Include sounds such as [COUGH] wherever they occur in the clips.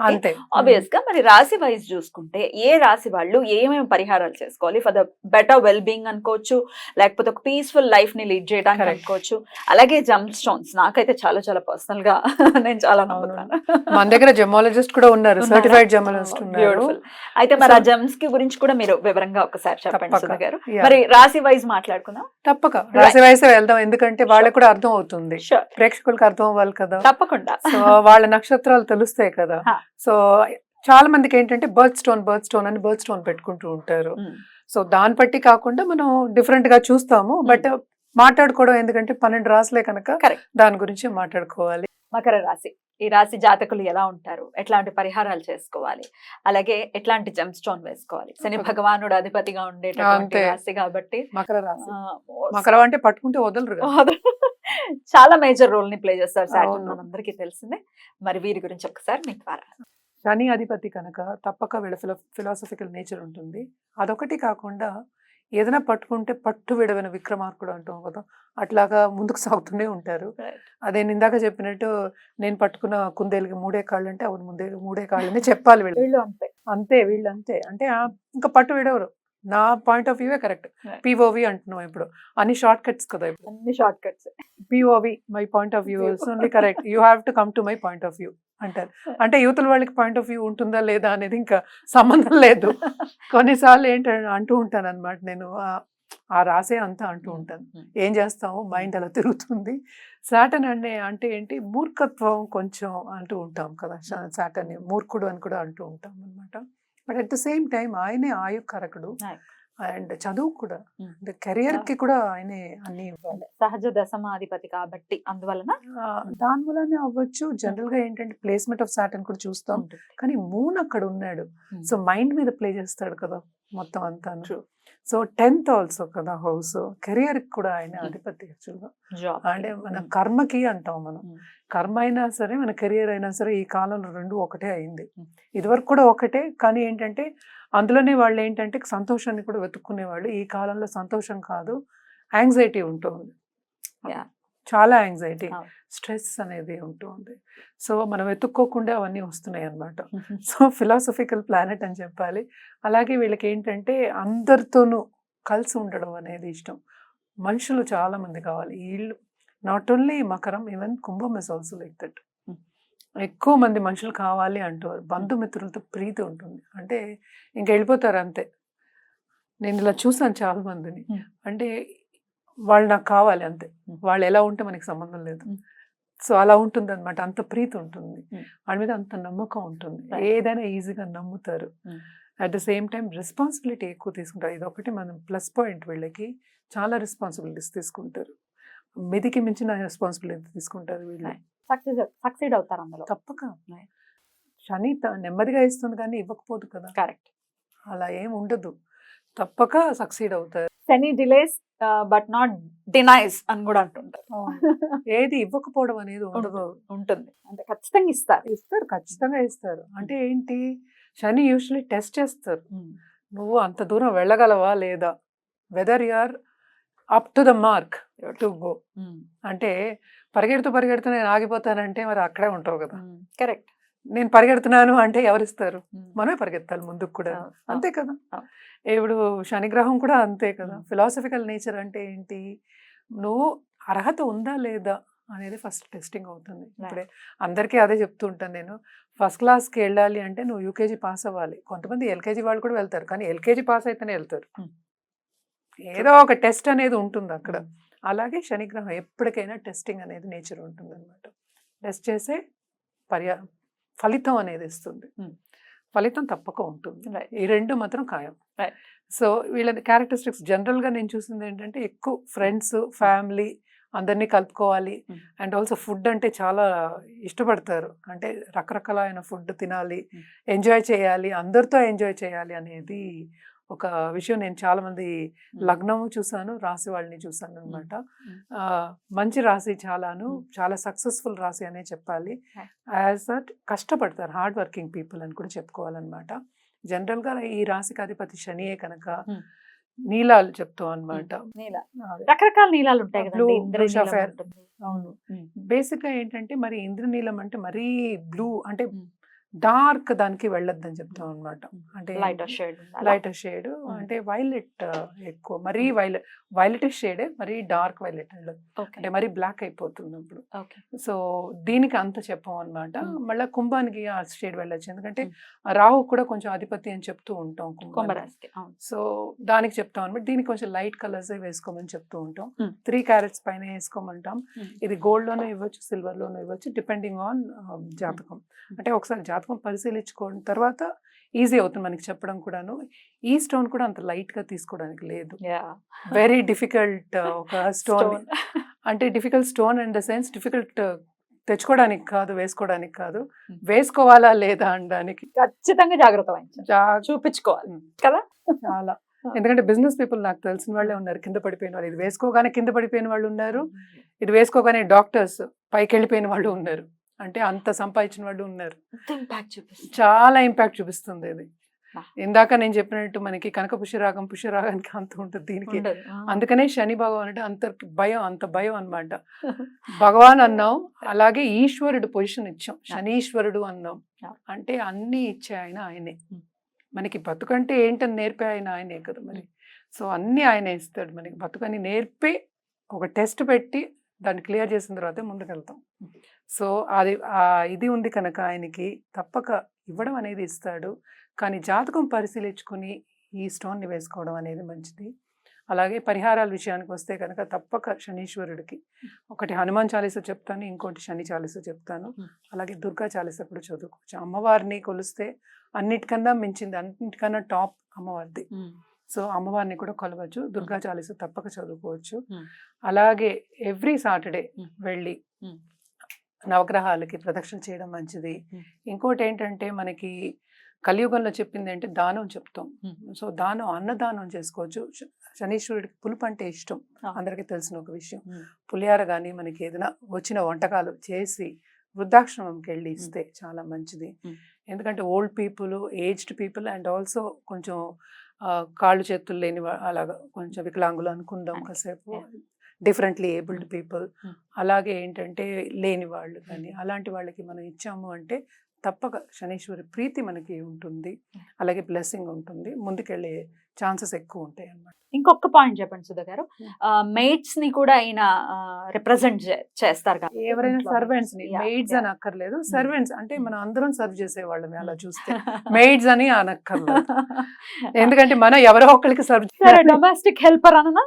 అంతే. ఆబ్వియస్గా మరి రాశి వైజ్ చూసుకుంటే ఏ రాశి వాళ్ళు ఏమేమి పరిహారాలు చేసుకోవాలి? For the better well being అనుకోవచ్చు లేకపోతే ఒక పీస్ఫుల్ లైఫ్ని లీడ్ చేయడానికి. అనుకోవచ్చు. అలాగే జంప్ స్టోన్స్ నాకైతే చాలా చాలా పర్సనల్గా [LAUGHS] నేను చాలా. నమ్ముతాను. మన దగ్గర జెమాలజిస్ట్ కూడా ఉన్నారు? సర్టిఫైడ్ జెమాలజిస్ట్ ఉన్నారు. Beautiful. అయితే మరి ఆ జమ్స్కి గురించి కూడా మీరు వివరంగా ఒకసారి చెప్పండి గారు. మరి రాశి వైజ్ మాట్లాడుకుందాం? తప్పక. రాశి వయసే వెళ్దాం ఎందుకంటే వాళ్ళకి కూడా అర్థం అవుతుంది. ప్రేక్షకులకు అర్థం అవ్వాలి కదా. తప్పకుండా. సో వాళ్ళ నక్షత్రాలు తెలుస్తాయి కదా. సో చాలా మందికి ఏంటంటే బర్త్ స్టోన్ బర్త్ స్టోన్ అని బర్త్ స్టోన్ పెట్టుకుంటూ ఉంటారు. సో దాన్ని బట్టి కాకుండా మనం డిఫరెంట్గా చూస్తాము బట్ మాట్లాడుకోవడం ఎందుకంటే పన్నెండు రాసులే కనుక. దాని గురించి మాట్లాడుకోవాలి మకర రాశి ఈ రాశి జాతకులు ఎలా ఉంటారు ఎట్లాంటి పరిహారాలు చేసుకోవాలి అలాగే ఎట్లాంటి జమ్ స్టోన్ వేసుకోవాలి శని. భగవానుడు అధిపతిగా ఉండేటటువంటి అంతే. రాశి కాబట్టి మకర రాశి మకరం అంటే పట్టుకుంటే వదలరు. చాలా మేజర్ రోల్ని ప్లే చేస్తారు సాటర్న్. మనందరికీ తెలిసిందే. మరి వీరి గురించి ఒకసారి మీ ద్వారా శని అధిపతి కనుక తప్పక వీళ్ళ ఫిలో ఫిలాసఫికల్ నేచర్ ఉంటుంది. అదొకటి కాకుండా ఏదైనా పట్టుకుంటే పట్టు విడవైన విక్రమార్కుడు అంటాం కదా అట్లాగా ముందుకు సాగుతూనే ఉంటారు. అదే ఇందాక చెప్పినట్టు నేను పట్టుకున్న కుందేలుకి మూడే కాళ్ళు అంటే అవును ముందే మూడే కాళ్ళని చెప్పాలి వీళ్ళు. అంతే. అంతే వీళ్ళు అంతే. అంటే ఇంకా పట్టు విడవరు. నా పాయింట్ ఆఫ్ వ్యూవే కరెక్ట్. పిఓవి అంటున్నాం ఇప్పుడు. అన్ని షార్ట్ కట్స్ కదా ఇప్పుడు. అన్ని shortcuts POV my point of view is only correct you have to come to my point of view అంటారు. అంటే యువతల వాళ్ళకి పాయింట్ ఆఫ్ వ్యూ ఉంటుందా లేదా అనేది ఇంకా సంబంధం లేదు. [LAUGHS] కొన్నిసార్లు ఏంటంటే అంటూ ఉంటాను అనమాట నేను. ఆ- ఆ రాసే అంతా అంటూ ఉంటాను. ఏం చేస్తాము మైండ్ అలా తిరుగుతుంది. సాటన్ అనే అంటే ఏంటి? మూర్ఖత్వం కొంచెం అంటూ ఉంటాం కదా. సాటన్ మూర్ఖుడు అని కూడా అంటూ ఉంటాం అనమాట but at the same time ఆయనే ఆయుకరకుడు Right. అండ్ చదువు కూడా Mm. అంటే కెరియర్కి కూడా ఆయనే అన్ని ఇవ్వాలి సహజ దశమాధిపతి కాబట్టి అందువలన దాని అవ్వచ్చు జనరల్గా ఏంటంటే ప్లేస్మెంట్ ఆఫ్ సాటన్ కూడా చూస్తాం. కానీ మూన్ అక్కడ ఉన్నాడు Hmm. సో మైండ్ మీద ప్లే చేస్తాడు కదా మొత్తం అంతా. సో టెన్త్ ఆల్సో కదా హౌస్ కెరియర్కి కూడా ఆయన. అధిపతి యాక్చువల్గా. అంటే మన. కర్మకి అంటాం మనం. కర్మ అయినా సరే మన కెరియర్ అయినా సరే ఈ కాలంలో రెండు ఒకటే అయింది. ఇదివరకు కూడా ఒకటే కానీ ఏంటంటే అందులోనే వాళ్ళు ఏంటంటే సంతోషాన్ని కూడా వెతుక్కునేవాళ్ళు ఈ కాలంలో సంతోషం కాదు యాంగ్జైటీ ఉంటుంది. చాలా యాంగ్జైటీ. స్ట్రెస్ అనేది ఉంటుంది. సో మనం వెతుక్కోకుండా అవన్నీ వస్తున్నాయి అన్నమాట. [LAUGHS] సో ఫిలాసఫికల్ ప్లానెట్ అని చెప్పాలి. అలాగే వీళ్ళకి ఏంటంటే అందరితోనూ కలిసి ఉండడం అనేది ఇష్టం. మనుషులు చాలా మంది కావాలి వీళ్ళు నాట్ ఓన్లీ మకరం ఈవెన్ కుంభం is also like that Hmm. ఎక్కువ మంది మనుషులు కావాలి అంటారు బంధుమిత్రులతో ప్రీతి ఉంటుంది. అంటే ఇంక వెళ్ళిపోతారు అంతే. నేను ఇలా చూసాను చాలా మందిని Hmm. అంటే వాళ్ళు నాకు కావాలి అంతే. Hmm. వాళ్ళు ఎలా ఉంటే మనకి సంబంధం లేదు. Hmm. సో అలా ఉంటుంది అనమాట అంత ప్రీతి ఉంటుంది. వాళ్ళ మీద అంత నమ్మకం ఉంటుంది. ఏదైనా ఈజీగా నమ్ముతారు. At the same time responsibility ఎక్కువ తీసుకుంటారు. ఇది ఒకటి మనం ప్లస్ పాయింట్ వీళ్ళకి చాలా రెస్పాన్సిబిలిటీస్ తీసుకుంటారు. మెదికి మించిన రెస్పాన్సిబిలిటీ తీసుకుంటారు వీళ్ళు. సక్సెస్ సక్సీడ్ అవుతారు అందులో. తప్పక. శని నెమ్మదిగా ఇస్తుంది కానీ ఇవ్వకపోదు కదా. కరెక్ట్ అలా ఏం ఉండదు. తప్పక సక్సీడ్ అవుతారు. Shani delays but not denies అని కూడా అంటుంటారు. ఏది ఇవ్వకపోవడం అనేది ఉండదు ఉంటుంది. అంటే ఖచ్చితంగా ఇస్తారు. ఇస్తారు ఖచ్చితంగా ఇస్తారు. అంటే ఏంటి? శని యూజువలీ టెస్ట్ చేస్తారు. నువ్వు అంత దూరం వెళ్ళగలవా లేదా? Whether you are up to the mark to go అంటే పరిగెడుతూ పరిగెడుతూ నేను ఆగిపోతానంటే మరి అక్కడే ఉంటావు కదా. కరెక్ట్. నేను పరిగెడుతున్నాను అంటే ఎవరిస్తారు? మనమే పరిగెత్తాలి ముందుకు కూడా. అంతే కదా. ఇప్పుడు శనిగ్రహం కూడా అంతే కదా. ఫిలాసఫికల్ నేచర్ అంటే ఏంటి? నువ్వు అర్హత ఉందా లేదా అనేది ఫస్ట్ టెస్టింగ్ అవుతుంది. ఇప్పుడే అందరికీ అదే చెప్తూ ఉంటాను నేను. ఫస్ట్ క్లాస్కి వెళ్ళాలి అంటే నువ్వు యూకేజీ పాస్ అవ్వాలి. కొంతమంది ఎల్కేజీ వాళ్ళు కూడా వెళ్తారు. కానీ ఎల్కేజీ పాస్ అయితేనే వెళ్తారు. ఏదో ఒక టెస్ట్ అనేది ఉంటుంది అక్కడ. అలాగే శనిగ్రహం ఎప్పటికైనా టెస్టింగ్ అనేది నేచర్ ఉంటుంది అనమాట టెస్ట్ చేసే పర్యా ఫలితం అనేది ఇస్తుంది. ఫలితం తప్పక ఉంటుంది. ఈ రెండు మాత్రం ఖాయం. సో వీళ్ళ క్యారెక్టరిస్టిక్స్ జనరల్గా నేను చూసింది ఏంటంటే ఎక్కువ ఫ్రెండ్స్ ఫ్యామిలీ అందరినీ కలుపుకోవాలి Hmm. అండ్ ఆల్సో ఫుడ్ అంటే చాలా ఇష్టపడతారు అంటే రకరకాలైన ఫుడ్ తినాలి Hmm. ఎంజాయ్ చేయాలి అందరితో ఎంజాయ్ చేయాలి అనేది ఒక విషయం నేను చాలా మంది లగ్నము చూసాను రాశి వాళ్ళని చూసాను అనమాట. మంచి రాశి చాలాను. చాలా సక్సెస్ఫుల్ రాశి అనే చెప్పాలి. యాజ్ దట్ కష్టపడతారు హార్డ్ వర్కింగ్ పీపుల్ అని కూడా చెప్పుకోవాలన్నమాట జనరల్గా ఈ రాశికి అధిపతి శనియే కనుక. నీలాలు చెప్తాం అనమాట రకరకాల నీలాలు ఉంటాయి. అవును. బేసిక్గా ఏంటంటే మరి ఇంద్రనీలం అంటే మరీ బ్లూ అంటే. డార్క్ దానికి వెళ్ళొద్దని చెప్తాం అనమాట. అంటే లైట్ షేడ్ లైటర్ షేడ్ అంటే వైలెట్ ఎక్కువ. మరీ వైలెట్ వైలెట్ షేడే మరీ డార్క్ వైలెట్ అంటే మరీ బ్లాక్ అయిపోతుంది అప్పుడు సో దీనికి అంత చెప్పాం అనమాట. మళ్ళీ కుంభానికి ఆ షేడ్ వెళ్ళొచ్చు. ఎందుకంటే రాహు కూడా కొంచెం అధిపతి అని చెప్తూ ఉంటాం. కుంభరాశికి సో దానికి చెప్తాం అనమాట దీనికి కొంచెం లైట్ కలర్స్ వేసుకోమని చెప్తూ ఉంటాం. త్రీ క్యారెట్స్ పైన వేసుకోమంటాం. ఇది గోల్డ్లోనే ఇవ్వచ్చు సిల్వర్లోనే ఇవ్వచ్చు డిపెండింగ్ ఆన్ జాతకం. అంటే ఒకసారి జాతకం పరిశీలించుకోవడం తర్వాత ఈజీ అవుతుంది మనకి చెప్పడం కూడాను. ఈ స్టోన్ కూడా అంత లైట్గా తీసుకోవడానికి లేదు. వెరీ డిఫికల్ట్ ఒక స్టోన్. అంటే difficult stone in the sense difficult తెచ్చుకోవడానికి కాదు వేసుకోవడానికి కాదు. Mm. వేసుకోవాలా లేదా అనడానికి ఖచ్చితంగా జాగ్రత్త చూపించుకోవాలి. Mm. కదా? చాలా. [LAUGHS] ఎందుకంటే బిజినెస్ పీపుల్ నాకు తెలిసిన వాళ్ళే ఉన్నారు కింద పడిపోయిన వాళ్ళు. ఇది వేసుకోగానే కింద పడిపోయిన వాళ్ళు ఉన్నారు ఇది వేసుకోగానే డాక్టర్స్ పైకి వెళ్ళిపోయిన వాళ్ళు ఉన్నారు. అంటే అంత సంపాదించిన వాళ్ళు ఉన్నారు. చాలా ఇంపాక్ట్ చూపిస్తుంది Ah. ఇందాక నేను చెప్పినట్టు మనకి కనక పుష్యరాగం పుష్యరాగానికి అంత ఉంటుంది దీనికి. అందుకనే శని భగవాన్ అంటే అంత భయం అంత భయం అన్నమాట. [LAUGHS] భగవాన్ అన్నాం అలాగే ఈశ్వరుడు పొజిషన్ ఇచ్చాం. శనీశ్వరుడు అన్నాం. అంటే అన్ని ఇచ్చే ఆయన ఆయనే. మనకి బతుకంటే ఏంటని నేర్పే ఆయన ఆయనే కదా మరి. సో అన్ని ఆయనే ఇస్తాడు మనకి. బతుకని నేర్పి ఒక టెస్ట్ పెట్టి దాన్ని క్లియర్ చేసిన తర్వాతే ముందుకెళ్తాం. సో అది ఇది ఉంది కనుక ఆయనకి తప్పక ఇవ్వడం అనేది ఇస్తాడు. కానీ జాతకం పరిశీలించుకుని ఈ స్టోన్ని వేసుకోవడం అనేది మంచిది. అలాగే పరిహారాల విషయానికి వస్తే కనుక తప్పక శనీశ్వరుడికి ఒకటి హనుమాన్ చాలీస చెప్తాను ఇంకోటి శని చాలీస చెప్తాను. అలాగే దుర్గా చాలీస కూడా చదువుకోవచ్చు. అమ్మవారిని కొలిస్తే అన్నిటికన్నా మించింది అన్నిటికన్నా టాప్ అమ్మవారిది. సో అమ్మవారిని కూడా కొలవచ్చు. దుర్గా చాలీస తప్పక చదువుకోవచ్చు. అలాగే ఎవ్రీ సాటర్డే. వెళ్ళి. నవగ్రహాలకి ప్రదక్షిణ చేయడం మంచిది. ఇంకోటి ఏంటంటే మనకి కలియుగంలో చెప్పింది అంటే దానం చెప్తాం. సో దానం అన్నదానం చేసుకోవచ్చు శనీశ్వరుడికి పులుపు అంటే ఇష్టం. అందరికీ తెలిసిన ఒక విషయం. పులిహార కానీ మనకి ఏదైనా వచ్చిన వంటకాలు చేసి వృద్ధాశ్రమంకి వెళ్ళి ఇస్తే చాలా మంచిది. ఎందుకంటే old people aged people and also కొంచెం కాళ్ళు చేతులు లేని అలాగా కొంచెం వికలాంగులు అనుకుందాం. కాసేపు. Differently abled people. అలాగే ఏంటంటే లేని వాళ్ళు కానీ అలాంటి వాళ్ళకి మనం ఇచ్చాము అంటే తప్పక శనీశ్వరి ప్రీతి మనకి ఉంటుంది. అలాగే బ్లెస్సింగ్ ఉంటుంది. ముందుకెళ్ళే ఛాన్సెస్ ఎక్కువ ఉంటాయి అన్నమాట. ఇంకొక పాయింట్ చెప్పండి సుధా గారు. మెయిట్స్ని కూడా ఆయన రిప్రజెంట్ చేస్తారు కదా. ఎవరైనా సర్వెంట్స్ని మెయిడ్స్. అని అక్కర్లేదు. సర్వెంట్స్ అంటే. మనం అందరం సర్వ్ చేసేవాళ్ళమే అలా. చూస్తే. [LAUGHS] మెయిడ్స్ అని అనక్కర్లేదు. [LAUGHS] ఎందుకంటే మనం ఎవరో ఒకరికి సర్వ్ [LAUGHS] సరే డొమెస్టిక్ హెల్పర్ అననా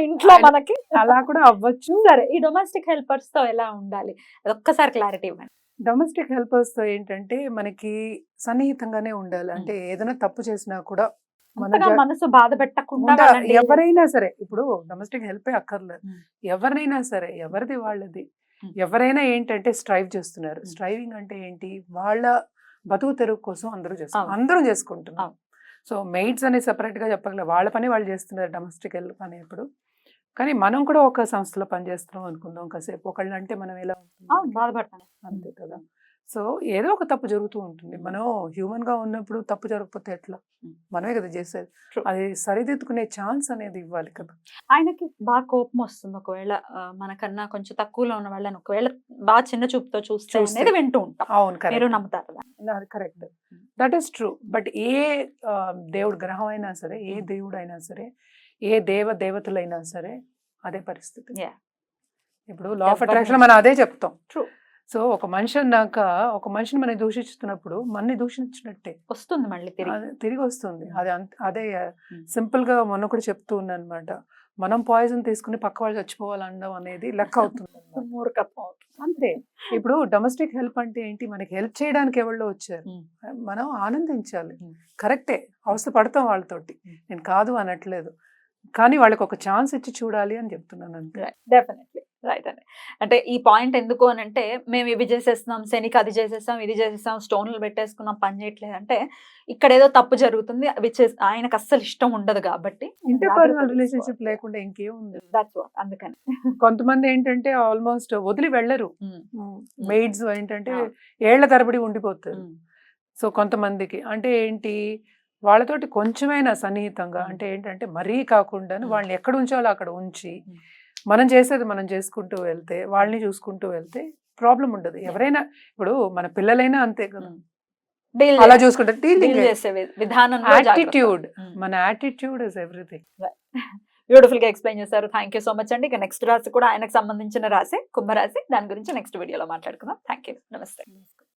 ఇంట్లో మనకి. అలా కూడా అవ్వచ్చు. సరే ఈ డొమెస్టిక్ హెల్పర్స్తో ఎలా ఉండాలి? అది ఒక్కసారి క్లారిటీ ఇవ్వండి. డొమెస్టిక్ హెల్పర్స్తో ఏంటంటే మనకి సన్నిహితంగానే ఉండాలి. అంటే ఏదైనా తప్పు చేసినా కూడా మనసు బాధ పెట్టకుండా ఎవరైనా సరే ఇప్పుడు డొమెస్టిక్ హెల్ప్ అక్కర్లేదు. ఎవరినైనా సరే ఎవరిది వాళ్ళది. ఎవరైనా ఏంటంటే స్ట్రైవ్ చేస్తున్నారు. స్ట్రైవింగ్ అంటే ఏంటి? వాళ్ళ బతుకు తెరుగు కోసం అందరూ చేస్తారు అవును. అందరం చేసుకుంటున్నాం అవును. సో మెయిడ్స్ అనేది సెపరేట్గా చెప్పగలరు వాళ్ళ పని వాళ్ళు చేస్తున్నారు డొమెస్టిక్ హెల్ప్ అనేప్పుడు. కానీ మనం కూడా ఒక సంస్థలో పనిచేస్తున్నాం అనుకుందాం కాసేపు. ఒకళ్ళు అంటే మనం ఎలా బాధపడతాను అంతే కదా. సో ఏదో ఒక తప్పు జరుగుతూ ఉంటుంది. మనం హ్యూమన్గా ఉన్నప్పుడు తప్పు జరగకపోతే ఎట్లా. మనమే కదా చేసేది. అది సరిదిద్దుకునే ఛాన్స్ అనేది ఇవ్వాలి కదా. ఆయనకి బాగా కోపం వస్తుంది. ఒకవేళ మనకన్నా కొంచెం తక్కువలో ఉన్న వాళ్ళని ఒకవేళ బాగా చిన్న చూపుతో చూస్తే. అనేది వింటూ ఉంటాం. అవును మీరు కరెక్ట్. నమ్ముతారు? Correct. That is true but ఏ దేవుడు గ్రహం అయినా సరే ఏ దేవుడు అయినా సరే ఏ దేవ దేవతలైనా సరే అదే పరిస్థితి. ఇప్పుడు లా ఆఫ్ అట్రాక్షన్ మనం అదే చెప్తాం True. సో ఒక మనిషి అన్నాక ఒక మనిషిని మనం దూషిస్తున్నప్పుడు మనని దూషించినట్టే వస్తుంది మళ్ళీ తిరిగి తిరిగి వస్తుంది Mm. అది అదే Mm. సింపుల్గా మొన్న కూడా చెప్తూ ఉన్నా అనమాట మనం పాయిజన్ తీసుకుని పక్క వాళ్ళు చచ్చిపోవాలనడం అనేది లెక్క అవుతుంది. [LAUGHS] మూర్ఖత్వం అవుతుంది. ఇప్పుడు డొమెస్టిక్ హెల్ప్ అంటే ఏంటి? మనకి హెల్ప్ చేయడానికి ఎవరో వచ్చారు. మనం ఆనందించాలి. కరెక్టే. అవస్థ పడతాం వాళ్ళతోటి. నేను కాదు అనట్లేదు. కానీ వాళ్ళకి ఒక ఛాన్స్ ఇచ్చి చూడాలి అని చెప్తున్నాను అంతే. డెఫినెట్లీ రైట్ అండి అంటే ఈ పాయింట్ ఎందుకు అని అంటే మేము ఇవి చేసేస్తున్నాం శనికి అది చేసేస్తాం ఇది చేసేస్తాం స్టోన్లు పెట్టేసుకున్నాం పని చేయట్లేదు అంటే ఇక్కడ ఏదో తప్పు జరుగుతుంది విచ్ ఆయనకు అస్సలు ఇష్టం ఉండదు కాబట్టి రిలేషన్షిప్ లేకుండా ఇంకేముంది దట్స్ వాట్ అందుకని కొంతమంది ఏంటంటే ఆల్మోస్ట్ వదిలి వెళ్ళరు. మెయిడ్స్ ఏంటంటే. ఏళ్ళ తరబడి ఉండిపోతారు. సో కొంతమందికి అంటే ఏంటి వాళ్ళతోటి కొంచెమైనా సన్నిహితంగా. అంటే ఏంటంటే మరీ కాకుండా. వాళ్ళని ఎక్కడ ఉంచాలో అక్కడ ఉంచి. మనం చేసేది మనం చేసుకుంటూ వెళ్తే వాళ్ళని చూసుకుంటూ వెళ్తే ప్రాబ్లం ఉండదు. ఎవరైనా ఇప్పుడు మన పిల్లలైనా అంతే కదా. అలా చూసుకుంటే డీలింగ్ చేసే వి- విధానంలో యాటిట్యూడ్ Mm. మన యాటిట్యూడ్ ఇస్ ఎవ్రీథింగ్ బ్యూటిఫుల్గా ఎక్స్ప్లెయిన్ చేశారు. థ్యాంక్ యూ సో మచ్ అండి. ఇక నెక్స్ట్ రాశి కూడా ఆయనకు సంబంధించిన రాశి కుంభరాశి. దాని గురించి నెక్స్ట్ వీడియోలో మాట్లాడుకుందాం. థ్యాంక్ యూ నమస్తే.